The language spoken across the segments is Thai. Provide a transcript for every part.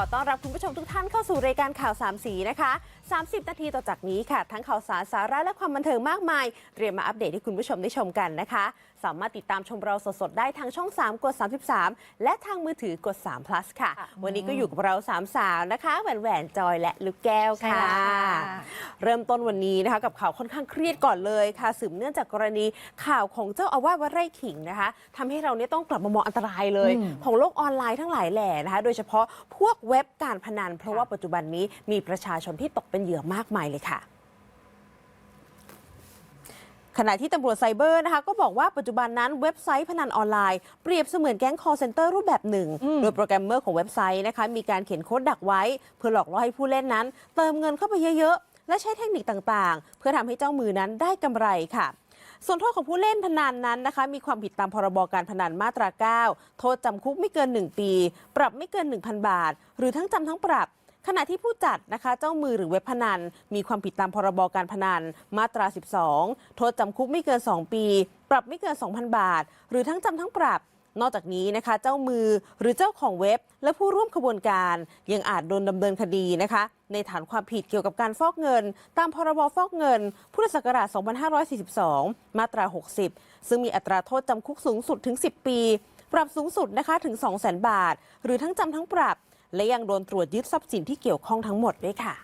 ขอต้อนรับคุณผู้ชมทุกท่านเข้าสู่รายการข่าวสามสีนะคะ30 นาทีต่อจากนี้ค่ะ ทั้งข่าวสารสาระและความบันเทิงมากมาย เตรียมมาอัปเดตให้คุณผู้ชมได้ชมกันนะคะ สามารถติดตามชมเราสดๆ ได้ทางช่อง 3 กด 33 และทางมือถือกด3 plus ค่ะ วันนี้ก็อยู่กับเราสามสาวนะคะแหวนแหวนจอยและลูกแก้วใช่ค่ะแล้วค่ะ เริ่มต้นวันนี้นะคะกับข่าวค่อนข้างเครียดก่อนเลยค่ะสืบเนื่องจากกรณีข่าวของเจ้าอาวาสวัดไร่ขิงนะคะทำให้เราเนี่ยต้องกลับมามองอันตรายเลย ของโลกออนไลน์ทั้งหลายแหล่นะคะ โดยเฉพาะพวกเว็บการพนัน เพราะว่าปัจจุบันนี้มีประชาชนที่ตกเป็นเหยื่อมากมายเลยค่ะขณะที่ตำรวจไซเบอร์นะคะก็บอกว่าปัจจุบันนั้นเว็บไซต์พนันออนไลน์เปรียบเสมือนแก๊ง call center รูปแบบหนึ่ง โดยโปรแกรมเมอร์ของเว็บไซต์นะคะมีการเขียนโค้ดดักไว้ เพื่อหลอกล่อให้ผู้เล่นนั้น เติมเงินเข้าไปเยอะๆ และใช้เทคนิคต่างๆ เพื่อทำให้เจ้ามือนั้นได้กำไรค่ะส่วนโทษของผู้เล่นพนันนั้นนะคะ มีความผิดตามพรบการพนันมาตรา 9 โทษจำคุกไม่เกิน 1 ปี ปรับไม่เกิน 1,000 บาท หรือทั้งจำทั้งปรับ ขณะที่ผู้จัดนะคะเจ้ามือหรือเว็บพนัน มีความผิดตามพรบการพนันมาตรา 12 โทษจำคุกไม่เกิน 2 ปี ปรับไม่เกิน 2,000 บาท หรือทั้งจำทั้งปรับนอกจากนี้นะคะ เจ้ามือหรือเจ้าของเว็บ และผู้ร่วมขบวนการ ยังอาจโดนดำเนินคดีนะคะ ในฐานความผิดเกี่ยวกับการฟอกเงิน ตามพรบฟอกเงิน พุทธศักราช 2542 มาตรา 60 ซึ่งมีอัตราโทษจำคุกสูงสุดถึง 10 ปี ปรับสูงสุดนะคะถึง 200,000 บาท หรือทั้งจำทั้งปรับ และยังโดนตรวจยึดทรัพย์สินที่เกี่ยวข้องทั้งหมดด้วยค่ะ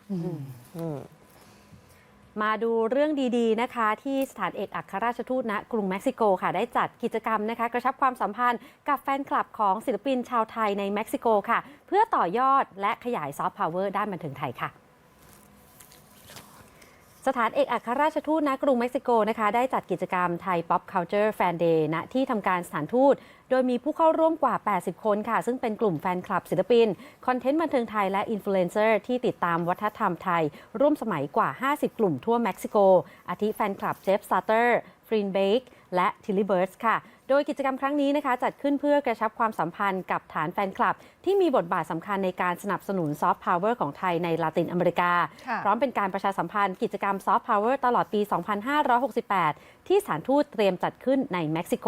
มาดูเรื่องดีๆนะคะ ที่สถานเอกอัครราชทูตณกรุงเม็กซิโกค่ะ ได้จัดกิจกรรมนะคะ กระชับความสัมพันธ์กับแฟนคลับของศิลปินชาวไทยในเม็กซิโกค่ะ เพื่อต่อยอดและขยายซอฟต์พาวเวอร์ด้านบันเทิงไทยค่ะ สถานเอกอัครราชทูตณกรุงเม็กซิโกนะคะได้จัดกิจกรรมไทย Pop Culture Fan Day ณที่ทำการสถานทูต โดยมีผู้เข้าร่วมกว่า 80 คนค่ะ ซึ่งเป็นกลุ่มแฟนคลับศิลปิน คอนเทนต์บันเทิงไทยและอินฟลูเอนเซอร์ที่ติดตามวัฒนธรรมไทย ร่วมสมัยกว่า 50 กลุ่มทั่วเม็กซิโก อาทิแฟนคลับเจฟสตาร์เตอร์ฟรีนเบกและทิลลี่เบิร์สค่ะ โดยกิจกรรมครั้งนี้นะคะ จัดขึ้นเพื่อกระชับความสัมพันธ์กับฐานแฟนคลับ ที่มีบทบาทสำคัญในการสนับสนุนซอฟต์พาวเวอร์ของไทยในลาตินอเมริกาค่ะพร้อมเป็นการประชาสัมพันธ์กิจกรรมซอฟต์พาวเวอร์ตลอดปี 2568 ที่สถานทูตเตรียมจัดขึ้นในเม็กซิโก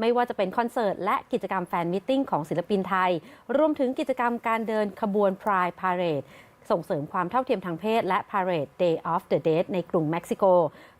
ไม่ว่าจะเป็นคอนเสิร์ตและกิจกรรมแฟนมิทติ้งของศิลปินไทย รวมถึงกิจกรรมการเดินขบวน Pride Parade ส่งเสริมความเท่าเทียมทางเพศ และ Parade Day of the Dead ในกรุงเม็กซิโก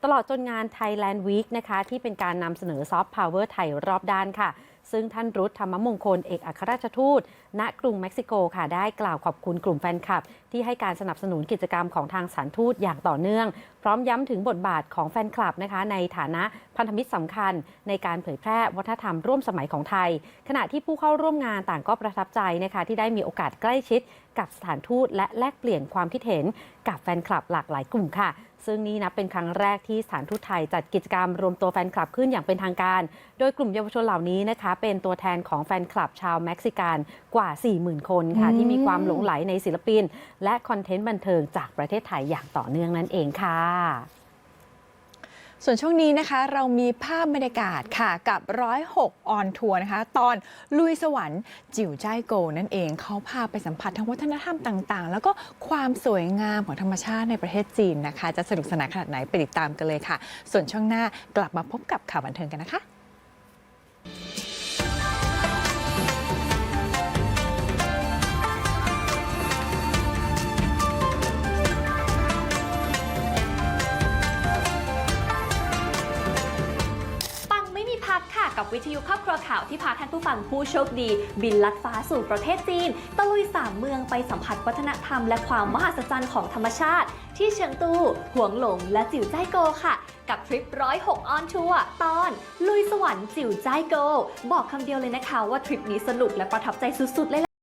ตลอดจนงาน Thailand Week นะคะ ที่เป็นการนำเสนอซอฟต์พาวเวอร์ไทยรอบด้านค่ะ ซึ่งท่านรุธธรรมมงคลเอกอัครราชทูต ณกรุงเม็กซิโกค่ะได้กล่าวขอบคุณกลุ่มแฟนคลับ ที่ให้การสนับสนุนกิจกรรมของทางสถานทูตอย่างต่อเนื่อง พร้อมย้ำถึงบทบาทของแฟนคลับนะคะ ในฐานะพันธมิตรสำคัญ ในการเผยแพร่วัฒนธรรมร่วมสมัยของไทย ขณะที่ผู้เข้าร่วมงานต่างก็ประทับใจนะคะที่ได้มีโอกาสใกล้ชิดกับสถานทูตและแลกเปลี่ยนความคิดเห็นกับแฟนคลับหลากหลายกลุ่มค่ะ ซึ่งนี่นับเป็นครั้งแรกที่สถานทูตไทยจัดกิจกรรมรวมตัวแฟนคลับขึ้นอย่างเป็นทางการ โดยกลุ่มเยาวชนเหล่านี้นะคะ เป็นตัวแทนของแฟนคลับชาวเม็กซิกันกว่า 40,000 คนค่ะ ที่มีความหลงไหลในศิลปิน และคอนเทนต์บันเทิงจากประเทศไทยอย่างต่อเนื่องนั่นเองค่ะ ส่วนช่วงนี้นะคะเรามีภาพบรรยากาศค่ะกับ 106 ออนทัวร์นะคะ ตอนลุยสวรรค์ จิ๋วจ้ายโก นั่นเองเขาพาไปสัมผัสทั้งวัฒนธรรมต่างๆ แล้วก็ความสวยงามของธรรมชาติในประเทศจีนนะคะ จะสนุกสนานขนาดไหนไปติดตามกันเลยค่ะ ส่วนช่วงหน้ากลับมาพบกับข่าวบันเทิงกันนะคะ กับวิทยุครอบครัวข่าวที่พาท่านผู้ฟังผู้โชคดี บินลัดฟ้าสู่ประเทศจีน ตะลุยสามเมืองไปสัมผัสวัฒนธรรมและความมหัศจรรย์ของธรรมชาติ ที่เชียงตูหวงหลง และจิ๋วจ้ายโกค่ะ กับทริปร้อยหกออนทัวร์ตอน ลุยสวรรค์จิ๋วจ้ายโก บอกคำเดียวเลยนะคะว่าทริปนี้สนุกและประทับใจสุดๆเลย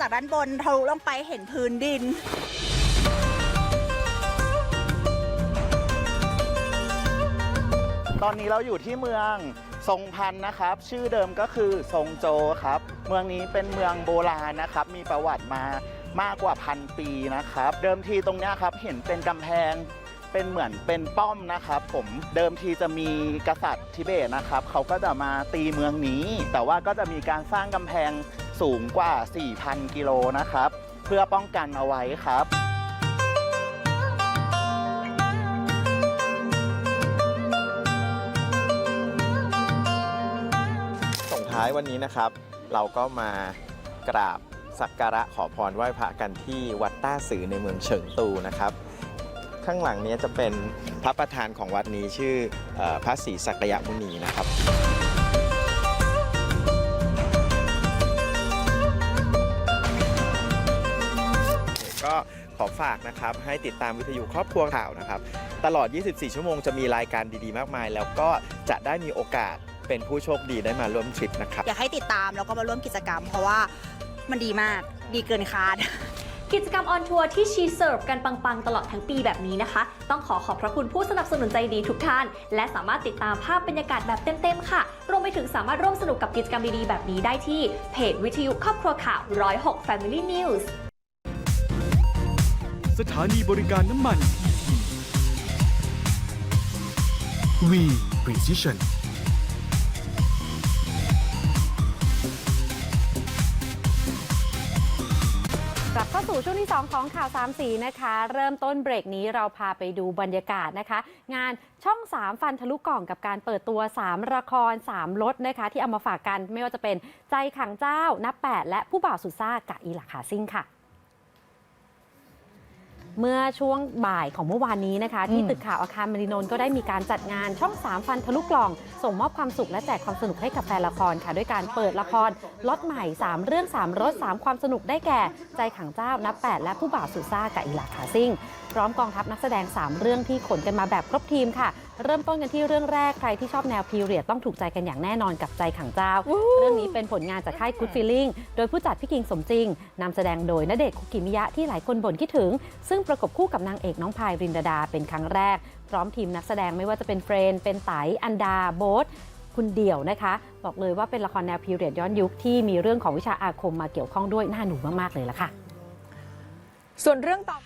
จากด้านบนทะลุลงไปเห็นพื้นดิน ตอนนี้เราอยู่ที่เมืองทรงพันนะครับ ชื่อเดิมก็คือทรงโจครับ เมืองนี้เป็นเมืองโบราณนะครับ มีประวัติมามากกว่าพันปีนะครับ เดิมทีตรงเนี้ยครับเห็นเป็นกำแพงเป็นเหมือนเป็นป้อมนะครับผมเดิมทีจะมีกษัตริย์ทิเบตนะครับ เขาก็จะมาตีเมืองนี้ แต่ว่าก็จะมีการสร้างกำแพง สูงกว่า 4,000 กิโลนะครับ เพื่อป้องกันเอาไว้ครับ ส่งท้ายวันนี้นะครับ เราก็มากราบสักการะขอพรไหว้พระกันที่วัดต้าสือในเมืองเฉิงตูนะครับ ข้างหลังนี้จะเป็นพระประธานของวัดนี้ชื่อออพระศรีสักยมุนีนะครับ ฝากนะครับให้ติดตามวิทยุครอบครัวข่าวนะครับตลอด 24 ชั่วโมงจะมีรายการดีๆ มากมาย แล้วก็จะได้มีโอกาสเป็นผู้โชคดีได้มาร่วมทริปนะครับ อยากให้ติดตามแล้วก็มาร่วมกิจกรรม เพราะว่ามันดีมากดีเกินคาด กิจกรรมออนทัวร์ที่ชีเสิร์ฟกันปัง ๆ ตลอดทั้งปีแบบนี้นะคะ ต้องขอขอบพระคุณผู้สนับสนุนใจดีทุกท่าน และสามารถติดตามภาพบรรยากาศแบบเต็ม ๆ ค่ะ รวมไปถึงสามารถร่วมสนุกกับกิจกรรมดี ๆ แบบนี้ได้ที่เพจวิทยุครอบครัวข่าว106 Family News สถานีบริการน้ำมัน V Precision กลับเข้าสู่ช่วงที่ 2 ของข่าว3ามสีนะคะ เริ่มต้นเบรกนี้เราพาไปดูบรรยากาศนะคะ งานช่อง 3 ฟันทะลุกล่องกับการเปิดตัว 3 ละคร 3รถนะคะ ที่เอามาฝากกันไม่ว่าจะเป็นใจขังเจ้านับ 8 และผู้บ่าวสุดซ่ากะอีหลักขาซิ่งค่ะ เมื่อช่วงบ่ายของเมื่อวานนี้นะคะ ที่อืมตึกข่าวอาคารมรินนท์ก็ได้มีการจัดงานช่อง 3 ฟันทะลุกล่อง ส่งมอบความสุขและแจกความสนุกให้กับแฟนละครค่ะ ด้วยการเปิดละครล็อตใหม่ 3 เรื่อง 3รส3 ความสนุกได้แก่ ใจขังเจ้านับ 8 และผู้บ่าวสุดซ่ากับอีหลาขาซิ่งพร้อมกองทัพนักแสดง 3 เรื่องที่ขนกันมาแบบครบทีมค่ะ เริ่มต้นกันที่เรื่องแรกใครที่ชอบแนวพีเรียดต้องถูกใจกันอย่างแน่นอนกับใจขังเจ้า เรื่องนี้เป็นผลงานจากค่าย Good Feeling โดยผู้จัดพี่กิงสมจริงนำแสดงโดยณเดชน์คุกิมิยะที่หลายคนบ่นคิดถึง ซึ่งประกบคู่กับนางเอกน้องพายรินดาดาเป็นครั้งแรก พร้อมทีมนักแสดงไม่ว่าจะเป็นเฟรน เป็นไตอันดาโบ๊ทคุณเดี่ยวนะคะ บอกเลยว่าเป็นละครแนวพีเรียดย้อนยุคที่มีเรื่องของวิชาอาคมมาเกี่ยวข้องด้วยน่าหนูมาก ๆ เลยละค่ะ ส่วนเรื่องต่อ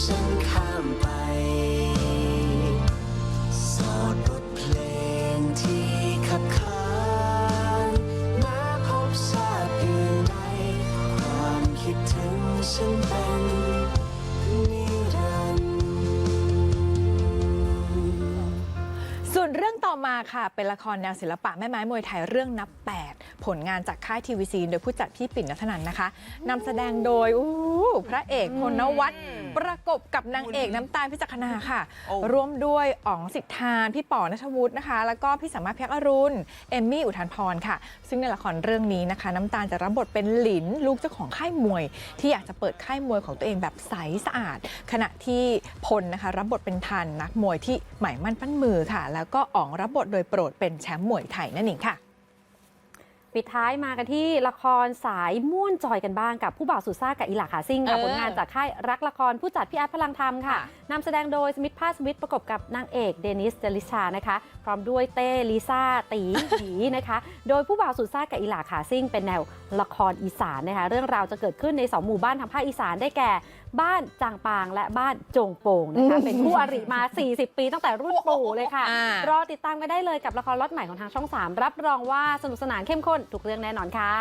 ฉันข้ามไป สอดบทเพลงที่ขับขานมาพบชาติอื่นใดความคิดถึงฉัน ส่วนเรื่องต่อมาค่ะ เป็นละครแนวศิลปะแม่ไม้มวยไทยเรื่องนับ 8 ผลงานจากค่ายทีวีซีโดยผู้จัดพี่ปิ่นนัทนันนะคะนำแสดงโดยอู้พระเอกพลนวัตประกบกับนางเอกน้ำตาลพิจักนาค่ะ ร่วมด้วยอ๋องสิทธานพี่ป๋อนัทวุฒินะคะ แล้วก็พี่สามารถเพียกอรุณเอมมี่อุทันพรค่ะ ซึ่งในละครเรื่องนี้นะคะ น้ำตาลจะรับบทเป็นหลินลูกเจ้าของค่ายมวย ที่อยากจะเปิดค่ายมวยของตัวเองแบบใสสะอาด ขณะที่พลนะคะรับบทเป็นทันนักมวยที่หมายมั่นปั้นมือค่ะแล้วก็อ๋องรับบทโดยโปรดเป็นแชมป์มวยไทยนั่นเองค่ะ ปิดท้ายมากันที่ละครสายม่วนจอยกันบ้างกับผู้บ่าวสุดซ่ากับอีหลาขาซิ่งค่ะเออผลงานจากค่ายรักละครผู้จัดพี่อาร์ตพลังธรรมค่ะนำแสดงโดยสมิธภาสมิธประกบกับนางเอกเดนิสเดลิชานะคะ พร้อมด้วยเต้ลิซ่าตีหยีนะคะ โดยผู้บ่าวสุดซ่ากับอีหลาขาซิ่งเป็นแนวละครอีสานนะคะ เรื่องราวจะเกิดขึ้นในสองหมู่บ้านทางภาคอีสานได้แก่ บ้านจางปางและบ้านจงโป่งนะคะ เป็นคู่อริมา 40 ปีตั้งแต่รุ่นปู่เลยค่ะอ่ารอติดตามกันได้เลยกับละครล็อตใหม่ของทางช่อง 3 รับรองว่าสนุกสนานเข้มข้นทุกเรื่องแน่นอนค่ะ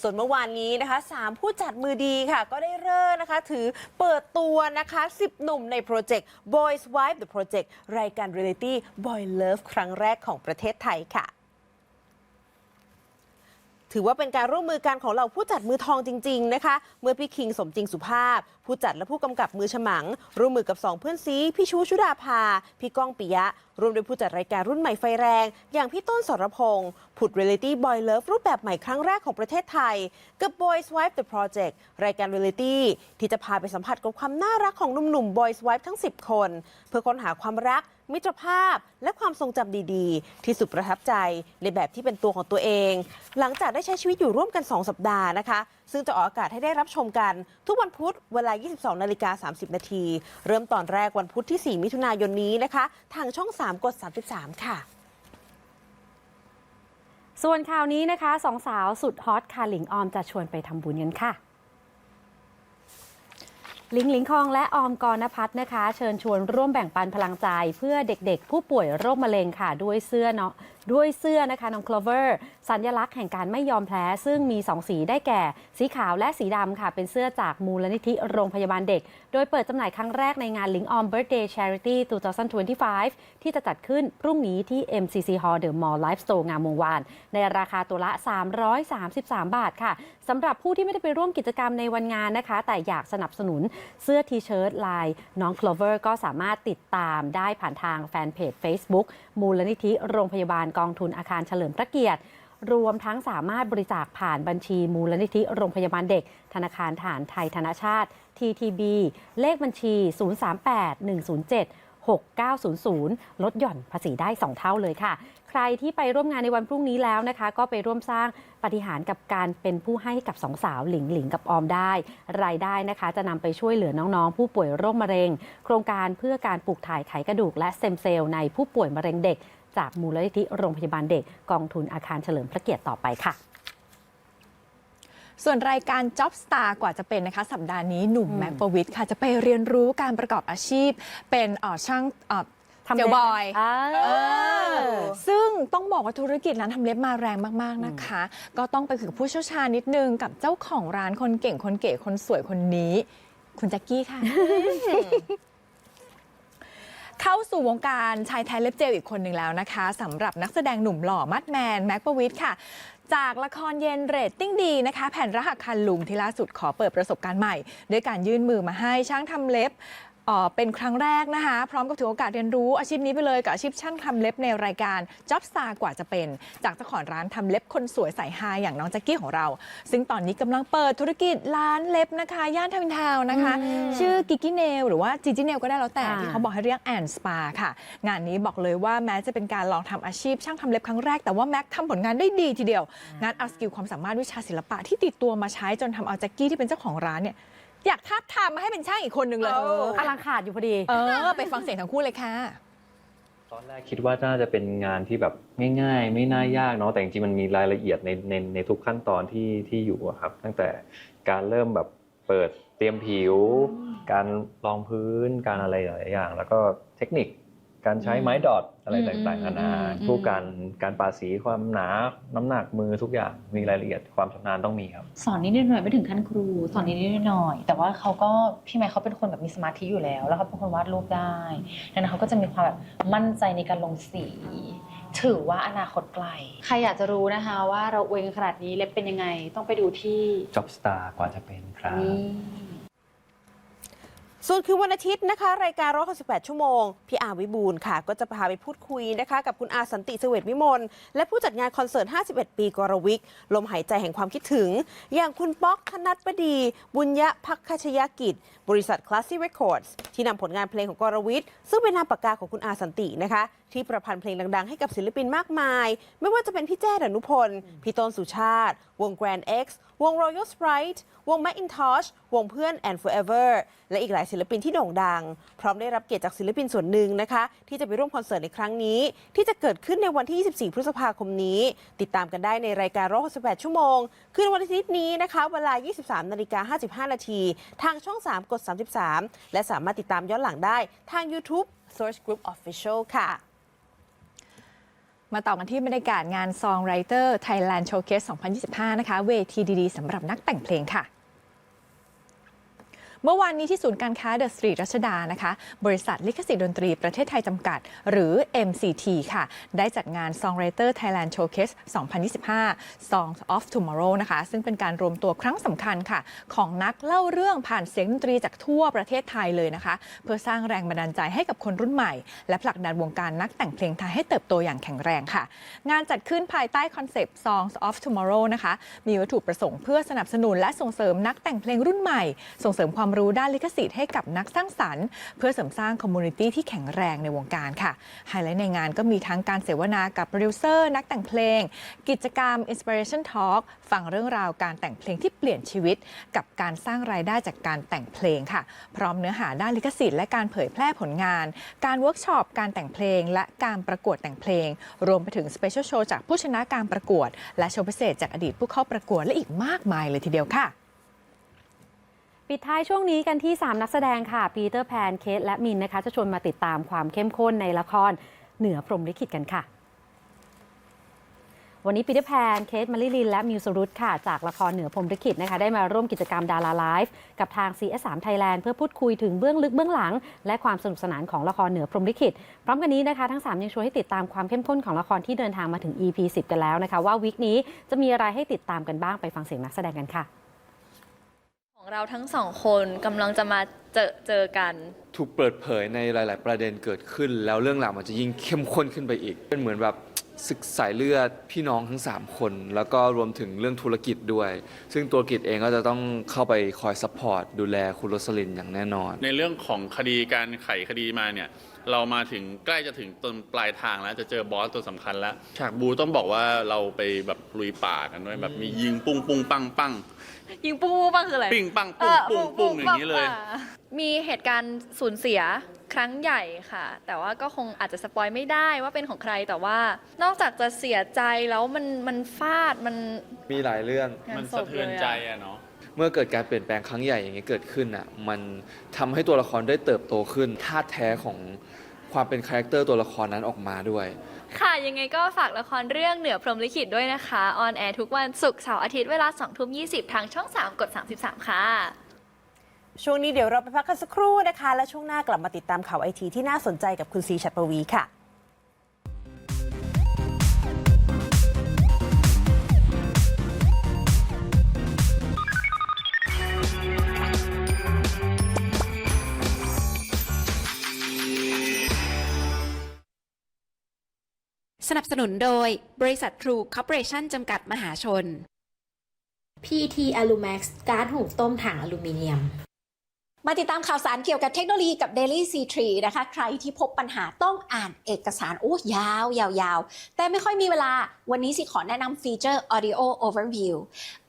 ส่วนเมื่อวานนี้นะคะสามผู้จัดมือดีค่ะ ก็ได้เริ่มนะคะ ถือเปิดตัวนะคะ 10 หนุ่มในโปรเจกต์ Boys Wife the Project รายการเรียลิตี้ Boy Love ครั้งแรกของประเทศไทยค่ะ ถือว่าเป็นการร่วมมือกันของเราผู้จัดมือทองจริง ๆ นะคะ เมื่อพี่คิงสมจริงสุภาพ ผู้จัดและผู้กำกับมือฉมัง ร่วมมือกับสองเพื่อนซีพี่ชูชุดาภา พี่ก้องปิยะ รวมโดวยผู้จัดรายการรุ่นใหม่ไฟแรง อย่างพี่ต้นสรพงศ์ผุดเรียลิตี้บอยเลิฟรูปแบบใหม่ครั้งแรกของประเทศไทย กับ Boys Wife The Project รายการเรียลิตี้ที่จะพาไปสัมผัสกับความน่ารักของหนุ่มๆ Boys Wife ทั้ง 10 คน เพื่อค้นหาความรัก มิตรภาพ และความทรงจำดีๆ ที่สุดประทับใจในแบบที่เป็นตัวของตัวเอง หลังจากได้ใช้ชีวิตอยู่ร่วมกัน 2 สัปดาห์นะคะ ซึ่งจะออกอากาศให้ได้รับชมกัน ทุกวันพุธเวลา 22 นาฬิกา 30 นาที เริ่มตอนแรกวันพุธที่ 4 มิถุนายนนี้นะคะ ทางช่อง 3 กด 33 ค่ะส่วนข่าวนี้นะคะสองสาวสุดฮอตค่ะหลิงออมจะชวนไปทำบุญกันค่ะ ลิงลิงคองและออมกรณพัฒน์นะคะ เชิญชวนร่วมแบ่งปันพลังใจ เพื่อเด็กๆ ผู้ป่วยโรคมะเร็งค่ะ ด้วยเสื้อเนาะด้วยเสื้อนะคะน้อง Clover สัญลักษณ์แห่งการไม่ยอมแพ้ ซึ่งมี 2 สีได้แก่ สีขาวและสีดำค่ะ เป็นเสื้อจากมูลนิธิโรงพยาบาลเด็ก โดยเปิดจำหน่ายครั้งแรกในงาน Link On Birthday Charity 2025 ที่จะจัดขึ้นพรุ่งนี้ที่ MCC Hall The Mall Live Store งามวงวาน ในราคาตัวละ 333 บาทค่ะสำหรับผู้ที่ไม่ได้ไปร่วมกิจกรรมในวันงานนะคะ แต่อยากสนับสนุนเสื้อทีเชิ้ตลายน้อง Clover ก็สามารถติดตามได้ผ่านทางแฟนเพจ Facebook มูลนิธิโรงพยาบาลกองทุนอาคารเฉลิมพระเกียรติ รวมทั้งสามารถบริจาคผ่านบัญชีมูลนิธิโรงพยาบาลเด็ก ธนาคารฐานไทยธนาชาติ TTB เลขบัญชี 038 107 6900 ลดหย่อนภาษีได้ 2 เท่าเลยค่ะ ใครที่ไปร่วมงานในวันพรุ่งนี้แล้วนะคะ ก็ไปร่วมสร้างปฏิหารกับการเป็นผู้ให้กับสองสาวหลิงหลิงกับออมได้ รายได้นะคะ จะนำไปช่วยเหลือน้องๆ ผู้ป่วยโรคมะเร็ง โครงการเพื่อการปลูกถ่ายไขกระดูกและเต็มเซลล์ในผู้ป่วยมะเร็งเด็ก จากมูลนิธิโรงพยาบาลเด็ก กองทุนอาคารเฉลิมพระเกียรติต่อไปค่ะ ส่วนรายการ Job Star กว่าจะเป็นนะคะ สัปดาห์นี้หนุ่มแม็กประวิทย์ค่ะจะไปเรียนรู้การประกอบอาชีพ เป็นเอ่อช่างเอ่อทำเจลบอยอ่าเออซึ่งต้องบอกว่าธุรกิจร้านทำเล็บมาแรงมาก ๆ นะคะ ก็ต้องไปคุยกับผู้เชี่ยวชาญนิดนึงกับเจ้าของร้านคนเก่งคนเก๋คนสวยคนนี้ คุณแจ็คกี้ค่ะ เข้าสู่วงการชายแท้เล็บเจลอีกคนหนึ่งแล้วนะคะสำหรับนักแสดงหนุ่มหล่อมัดแมน แม็กประวิทย์ค่ะ จากละครเย็นเรตติ้งดีนะคะ แผ่นรหัสคันลุงที่ล่าสุดขอเปิดประสบการณ์ใหม่ ด้วยการยื่นมือมาให้ช่างทำเล็บ เอ่อเป็นครั้งแรกนะคะ พร้อมกับถือโอกาสเรียนรู้อาชีพนี้ไปเลยกับอาชีพช่างทำเล็บในรายการ Job Star กว่าจะเป็น จากเจ้าของร้านทำเล็บคนสวยใส่ฮาอย่างน้องแจ็คกี้ของเรา ซึ่งตอนนี้กำลังเปิดธุรกิจร้านเล็บนะคะ ย่านทาวน์อินทาวน์นะคะ ชื่อกิกกี้เนลหรือว่าจีจีเนลก็ได้แล้วแต่อ่าที่เขาบอกให้เรียกแอนสปาค่ะ งานนี้บอกเลยว่าแม้จะเป็นการลองทำอาชีพช่างทำเล็บครั้งแรกแต่ว่าแม็กทำผลงานได้ดีทีเดียวงานเอาสกิลความสามารถวิชาศิลปะที่ติดตัวมาใช้จนทำเอาแจ็คกี้ที่เป็นเจ้าของร้านเนี่ย อยากทาบทามมาให้เป็นช่างอีกคนหนึ่งเลยกำลังขาดอยู่พอดี เออ ไปฟังเสียงทั้งคู่เลยค่ะ ตอนแรกคิดว่าน่าจะเป็นงานที่แบบง่ายๆ ไม่น่ายากเนาะแต่จริงๆมันมีรายละเอียดในในในทุกขั้นตอนที่ที่อยู่อะครับ ตั้งแต่การเริ่มแบบเปิดเตรียมผิว การรองพื้นการอะไรหลายๆอย่าง แล้วก็เทคนิค การใช้ไม้ดอทอะไรอืมต่างๆนานาอืมพวกการการปาสีความหนาน้ำหนักมือทุกอย่างมีรายละเอียดความชำนาญต้องมีครับ สอนนิดหน่อยไม่ถึงขั้นครู สอนนิดหน่อย แต่ว่าเขาก็พี่ไมค์เขาเป็นคนแบบมีสมาธิอยู่แล้ว แล้วเขาเป็นคนวาดรูปได้ดังนั้นเขาก็จะมีความแบบมั่นใจในการลงสี ถือว่าอนาคตไกล ใครอยากจะรู้นะคะว่าเราอวยกันขนาดนี้เล็บเป็นยังไงต้องไปดูที่ Job Star กว่าจะเป็นครับ นี่ ส่วนคือวันอาทิตย์นะคะ รายการ168 ชั่วโมง พี่อาวิบูลค่ะ ก็จะพาไปพูดคุยนะคะ กับคุณอาสันติเสวตวิมลและผู้จัดงานคอนเสิร์ต 51 ปีกรวิก ลมหายใจแห่งความคิดถึง อย่างคุณป๊อกธนัทบดี บุญยะพักคชยกิจ บริษัทคลาสซี่เรคคอร์ดที่นำผลงานเพลงของกรวิกซึ่งเป็นนามปากกาของคุณอาสันตินะคะ ที่ประพันธ์เพลงดัง ๆ ให้กับศิลปินมากมาย ไม่ว่าจะเป็นพี่แจ้ดนุพล พี่ต้นสุชาติ วง Grand X วง Royal Sprite วง Macintosh วงเพื่อน and Forever และอีกหลายศิลปินที่โด่งดัง พร้อมได้รับเกียรติจากศิลปินส่วนหนึ่งนะคะ ที่จะไปร่วมคอนเสิร์ตในครั้งนี้ ที่จะเกิดขึ้นในวันที่ 24 พฤษภาคมนี้ ติดตามกันได้ในรายการ168ชั่วโมง คืนวันอาทิตย์นี้นะคะ เวลา 23 นาฬิกา 55 นาที ทางช่อง 3 กด 33 และสามารถติดตามย้อนหลังได้ทาง YouTube Source Group Official ค่ะ มาต่อกันที่บรรยากาศงาน Songwriter Thailand Showcase 2025 นะคะ เวทีดีๆสำหรับนักแต่งเพลงค่ะ เมื่อวานนี้ที่ศูนย์การค้าเดอะสตรีทรัชดานะคะ บริษัทลิขสิทธิ์ดนตรีประเทศไทยจำกัด หรือ MCT ค่ะ ได้จัดงาน Songwriter Thailand Showcase 2025 Songs of Tomorrow นะคะ ซึ่งเป็นการรวมตัวครั้งสำคัญค่ะ ของนักเล่าเรื่องผ่านเสียงดนตรีจากทั่วประเทศไทยเลยนะคะ เพื่อสร้างแรงบันดาลใจให้กับคนรุ่นใหม่ และผลักดันวงการนักแต่งเพลงไทยให้เติบโตอย่างแข็งแรงค่ะ งานจัดขึ้นภายใต้คอนเซปต์ Songs of Tomorrow นะคะ มีวัตถุประสงค์เพื่อสนับสนุนและส่งเสริมนักแต่งเพลงรุ่นใหม่ ส่งเสริมความรู้ด้านลิขสิทธิ์ให้กับนักสร้างสรรค์ เพื่อเสริมสร้างคอมมูนิตี้ที่แข็งแรงในวงการค่ะ ไฮไลท์ในงานก็มีทั้งการเสวนากับโปรดิวเซอร์นักแต่งเพลง กิจกรรม Inspiration Talk ฟังเรื่องราวการแต่งเพลงที่เปลี่ยนชีวิต กับการสร้างรายได้จากการแต่งเพลงค่ะ พร้อมเนื้อหาด้านลิขสิทธิ์และการเผยแพร่ผลงาน การเวิร์กช็อปการแต่งเพลง และการประกวดแต่งเพลง รวมไปถึงสเปเชียลโชว์จากผู้ชนะการประกวด และโชว์พิเศษจากอดีตผู้เข้าประกวดและอีกมากมายเลยทีเดียวค่ะ ปิดท้ายช่วงนี้กันที่ 3 นักแสดงค่ะ ปีเตอร์แพน เคทและมินนะคะ จะชวนมาติดตามความเข้มข้นในละครเหนือพรมลิขิตกันค่ะ วันนี้ปีเตอร์แพน เคทมาริลิน และมิวสรุตค่ะ จากละครเหนือพรมลิขิตนะคะ ได้มาร่วมกิจกรรมดาราไลฟ์กับทาง CS3 Thailand เพื่อพูดคุยถึงเบื้องลึกเบื้องหลัง และความสนุกสนานของละครเหนือพรมลิขิต พร้อมกันนี้นะคะ ทั้ง 3 ยังชวนให้ติดตามความเข้มข้นของละครที่เดินทางมาถึง EP 10 กันแล้วนะคะ ว่าวิกนี้จะมีอะไรให้ติดตามกันบ้างไปฟังเสียงนักแสดงกันค่ะ ของเราทั้งสองคนกำลังจะมาเจอเจอกัน ถูกเปิดเผยในหลาย ๆ ประเด็นเกิดขึ้น แล้วเรื่องราวมันจะยิ่งเข้มข้นขึ้นไปอีก เป็นเหมือนแบบศึกสายเลือดพี่น้องทั้ง 3 คน แล้วก็รวมถึงเรื่องธุรกิจด้วย ซึ่งตัวกิจเองก็จะต้องเข้าไปคอยซัพพอร์ตดูแลคุณโรสลินอย่างแน่นอน ในเรื่องของคดีการไขคดีมาเนี่ย เรามาถึงใกล้จะถึงต้นปลายทางแล้วจะเจอบอสตัวสำคัญแล้ว ฉากบูต้องบอกว่าเราไปแบบลุยป่ากันด้วยแบบมียิงปุ้งปุ้งปังปังยิงปูปังคืออะไรปิ้งปังปุ้งปุ้งปุ้งอย่างนี้เลยมีเหตุการณ์สูญเสียครั้งใหญ่ค่ะ แต่ว่าก็คงอาจจะสปอยไม่ได้ว่าเป็นของใครแต่ว่า นอกจากจะเสียใจแล้วมันมันฟาดมันมีหลายเรื่อง งามันศสะพเทือนลยใจอะเนาะ เมื่อเกิดการเปลี่ยนแปลงครั้งใหญ่อย่างนี้เกิดขึ้นอะมันทำให้ตัวละครได้เติบโตขึ้นท่าตุแท้ของความเป็นคาแรคเตอร์ตัวละครนั้นออกมาด้วย ค่ะยังไงก็ฝากละครเรื่องเหนือพรหมลิขิตด้วยนะคะออนแอร์ทุกวันศุกร์เสาร์อาทิตย์เวลา2ทุ่ม20 ทางช่อง 3 กด 33 ค่ะ ช่วงนี้เดี๋ยวเราไปพักกันสักครู่นะคะ และช่วงหน้ากลับมาติดตามข่าวไอทีที่น่าสนใจกับคุณซีชัดปวีค่ะ นับสนุนโดย บริษัททรูคอร์ปอเรชั่นจำกัดมหาชน PT Alumax ก๊าซหุงต้มถังอลูมิเนียม มาติดตามข่าวสารเกี่ยวกับเทคโนโลยีกับ Daily C3 นะคะ ใครที่พบปัญหาต้องอ่านเอกสารโอ้ยาวยาวยาวแต่ไม่ค่อยมีเวลาวันนี้สิขอแนะนำฟีเจอร์ Audio Overview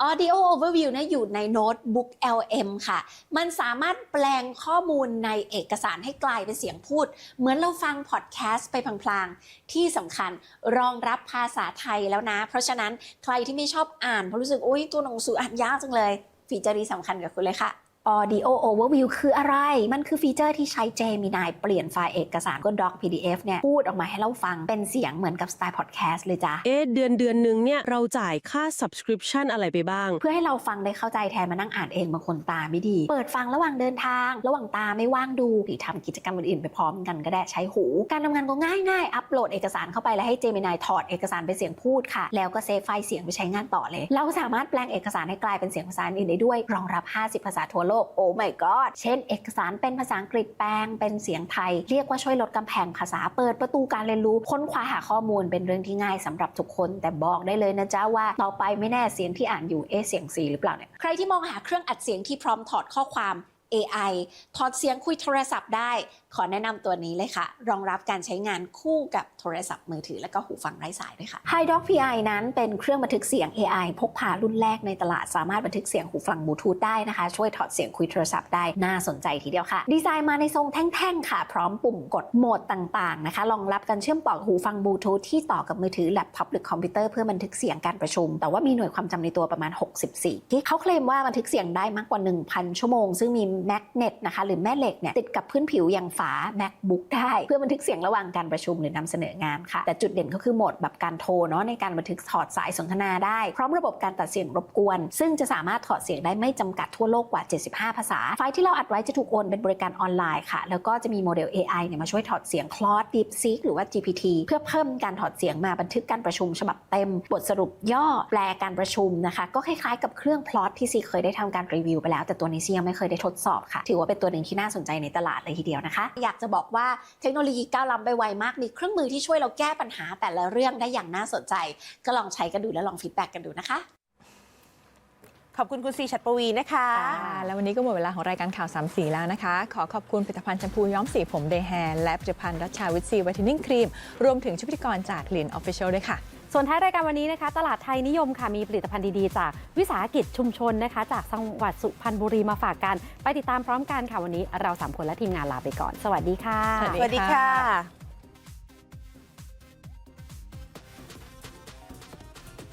Audio Overview นะอยู่ในโน้ตบุ๊ก LM ค่ะ มันสามารถแปลงข้อมูลในเอกสารให้กลายเป็นเสียงพูด เหมือนเราฟังพอดแคสต์ไปพลางๆ ที่สำคัญรองรับภาษาไทยแล้วนะ เพราะฉะนั้นใครที่ไม่ชอบอ่านเพราะรู้สึกโอ้ยตัวหนังสืออ่านยากจังเลย ฟีเจอร์นี้สำคัญกับคุณเลยค่ะ Audio Overview คืออะไร มันคือฟีเจอร์ที่ใช้ Gemini เปลี่ยนไฟล์เอกสารก็ Doc PDF เนี่ย พูดออกมาให้เราฟังเป็นเสียงเหมือนกับสไตล์พอดแคสต์เลยจ้ะ เอ๊ะเดือนเดือนหนึ่งเนี่ย เราจ่ายค่า subscription อะไรไปบ้าง เพื่อให้เราฟังได้เข้าใจแทนมานั่งอ่านเองบางคนตาไม่ดี เปิดฟังระหว่างเดินทาง ระหว่างตาไม่ว่างดู หรือทำกิจกรรมอื่นๆไปพร้อมกันก็ได้ใช้หู การทำงานก็ง่ายๆอัปโหลดเอกสารเข้าไปแล้วให้ Gemini ถอดเอกสารเป็นเสียงพูดค่ะ แล้วก็เซฟไฟล์เสียงไปใช้งานต่อเลย เราสามารถแปลงเอกสารให้กลายเป็นเสียงภาษาอื่นได้ด้วย รองรับ 50 ภาษาทั่วโลกโอ้ไม่ก็เช่น เอกสารเป็นภาษาอังกฤษแปลงเป็นเสียงไทย เรียกว่าช่วยลดกำแพงภาษาเปิดประตูการเรียนรู้ค้นคว้าหาข้อมูลเป็นเรื่องที่ง่ายสำหรับทุกคน แต่บอกได้เลยนะจ๊ะว่าต่อไปไม่แน่เสียงที่อ่านอยู่เอเสียงสีหรือเปล่าเนี่ยใครที่มองหาเครื่องอัดเสียงที่พร้อมถอดข้อความ AI ถอดเสียงคุยโทรศัพท์ได้ ขอแนะนำตัวนี้เลยค่ะ รองรับการใช้งานคู่กับโทรศัพท์มือถือและก็หูฟังไร้สายด้วยค่ะ Hi Doc PI นั้นเป็นเครื่องบันทึกเสียง AI พกพารุ่นแรกในตลาดสามารถบันทึกเสียงหูฟังบลูทูธได้นะคะ ช่วยถอดเสียงคุยโทรศัพท์ได้น่าสนใจทีเดียวค่ะ ดีไซน์มาในทรงแท่งๆค่ะ พร้อมปุ่มกดโหมดต่างๆนะคะรองรับการเชื่อมต่อหูฟังบลูทูธที่ต่อกับมือถือแล็ปท็อปหรือคอมพิวเตอร์เพื่อบันทึกเสียงการประชุม แต่ว่ามีหน่วยความจำในตัวประมาณ 64กิกเขาเคลมว่าบันทึกเสียงได้มากกว่า 1,000 ชั่วโมง ซึ่งมีแมกเนตนะคะหรือแม่เหล็กเนี่ยติดกับพื้นผิวอย่างฝา MacBook ได้ เพื่อบันทึกเสียงระหว่างการประชุมหรือนำเสนองานค่ะ แต่จุดเด่นก็คือโหมดแบบการโทรเนาะในการบันทึกถอดสายสนทนาได้ พร้อมระบบการตัดเสียงรบกวน ซึ่งจะสามารถถอดเสียงได้ไม่จำกัดทั่วโลกกว่า 75 ภาษา ไฟล์ที่เราอัดไว้จะถูกโอนเป็นบริการออนไลน์ค่ะ แล้วก็จะมีโมเดล AI เนี่ยมาช่วยถอดเสียง Claude DeepSeek หรือว่า GPT เพื่อเพิ่มการถอดเสียงมาบันทึกการประชุม ฉบับเต็ม บทสรุปย่อแปลการประชุมนะคะ ก็คล้ายๆกับเครื่อง Plot ที่ซีเคยได้ทำการรีวิวไปแล้ว แต่ตัวนี้ซียังไม่เคยได้ทดสอบค่ะ ถือว่าเป็นตัวหนึ่งที่น่าสนใจในตลาดเลยทีเดียวนะคะอยากจะบอกว่าเทคโนโลยีก้าวล้ำไปไวมากมีเครื่องมือที่ช่วยเราแก้ปัญหาแต่ละเรื่องได้อย่างน่าสนใจ ก็ลองใช้กันดูและลองฟีดแบ็กกันดูนะคะ ขอบคุณคุณซีชัดปวีนะคะ ค่ะแล้ววันนี้ก็หมดเวลาของรายการข่าวสามสีแล้วนะคะ ขอขอบคุณผลิตภัณฑ์แชมพูย้อมสีผมเดย์แฮร์และผลิตภัณฑ์รัชชาวิตซีวิตามินครีม รวมถึงชุดพิธีกรจากลีนออฟฟิเชียลด้วยค่ะ ส่วนท้ายรายการวันนี้นะคะ ตลาดไทยนิยมค่ะมีผลิตภัณฑ์ดีๆ จากวิสาหกิจชุมชนนะคะ จากจังหวัดสุพรรณบุรีมาฝากกัน ไปติดตามพร้อมกันค่ะวันนี้เราสามคนและทีมงานลาไปก่อน สวัสดีค่ะสวัสดีสวัสดีค่ะ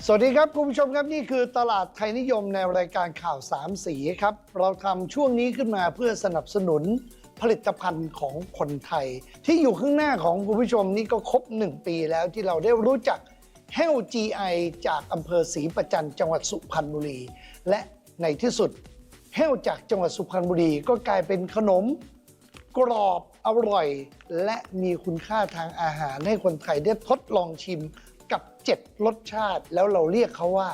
สวัสดีครับ คุณผู้ชมครับนี่คือตลาดไทยนิยมในรายการข่าวสามสีครับ เราทำช่วงนี้ขึ้นมาเพื่อสนับสนุนผลิตภัณฑ์ของคนไทย ที่อยู่ข้างหน้าของคุณผู้ชมนี่ก็ครบ 1 ปีแล้วที่เราได้รู้จัก h e l GI จากอำเภอศรีประจันจังหวัดสุพรรณบุรี และในที่สุด h e l จากจังหวัดสุพรรณบุรีก็กลายเป็นขนม กรอบอร่อย และมีคุณค่าทางอาหารให้คนไทยได้ทดลองชิมกับ 7 รสชาติ แล้วเราเรียกเขาว่า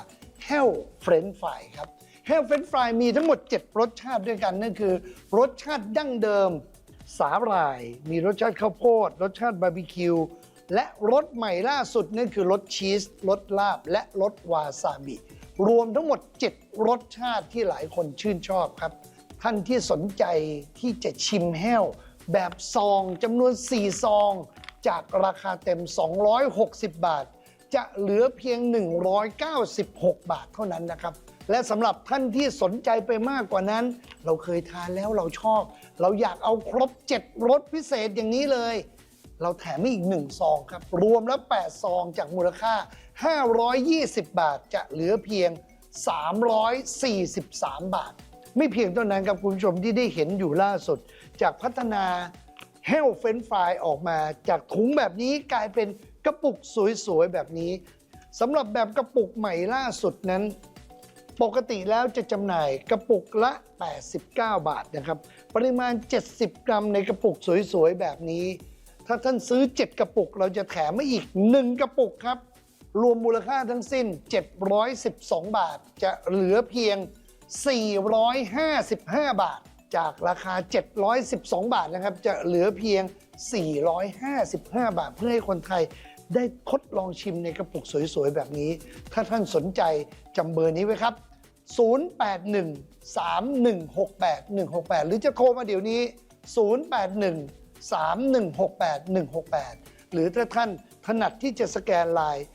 h e l French Fry ครับ h e l French Fry มีทั้งหมด 7 รสชาติด้วยกันนั่นคือ รสชาติดั้งเดิม สาหร่าย มีรสชาติข้าวโพด รสชาติบาร์บีคิว และรสใหม่ล่าสุดนั่นคือรสชีสรสลาบ และรสวาซาบิ รวมทั้งหมด 7 รสชาติที่หลายคนชื่นชอบครับ ท่านที่สนใจที่จะชิมแห้ว แบบซองจำนวน 4 ซอง จากราคาเต็ม 260 บาท จะเหลือเพียง 196 บาทเท่านั้นนะครับและสำหรับท่านที่สนใจไปมากกว่านั้น เราเคยทานแล้วเราชอบ เราอยากเอาครบ 7รสพิเศษอย่างนี้เลย เราแถมให้อีก 1 ซองครับ รวมแล้ว 8 ซองจากมูลค่า 520 บาทจะเหลือเพียง 343 บาท ไม่เพียงเท่านั้นครับคุณผู้ชมที่ได้เห็นอยู่ล่าสุด จากพัฒนา h e l เฟนฟรายออกมาจากถุงแบบนี้กลายเป็นกระปุกสวยๆ แบบนี้สำหรับแบบกระปุกใหม่ล่าสุดนั้น ปกติแล้วจะจำหน่ายกระปุกละ 89 บาทนะครับ ปริมาณ 70 กรัมในกระปุกสวยๆ แบบนี้ ถ้าท่านซื้อ 7 กระปุก เราจะแถมมาอีก 1 กระปุกครับ รวมมูลค่าทั้งสิ้น 712 บาท จะเหลือเพียง 455 บาท จากราคา 712 บาทนะครับ จะเหลือเพียง 455 บาท เพื่อให้คนไทยได้ทดลองชิมในกระปุกสวยๆ แบบนี้ ถ้าท่านสนใจจำเบอร์นี้ไว้ครับ 081-3168-168 หรือจะโทรมาเดี๋ยวนี้ 3168 168 หรือถ้าท่านถนัดที่จะสแกนลน์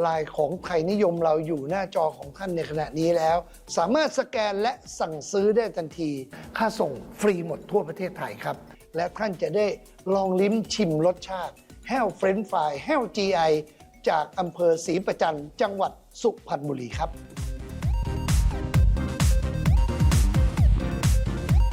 ไลน์ของไทยนิยมเราอยู่หน้าจอของท่านในขณะนี้แล้ว สามารถสแกนและสั่งซื้อได้ทันที ค่าส่งฟรีหมดทั่วประเทศไทยครับ และท่านจะได้ลองลิ้มชิมรสชาติ แห้วเฟรนฟรายแห้ว GI จากอำเภอศรีประจันจังหวัดสุพรรณบุรีครับ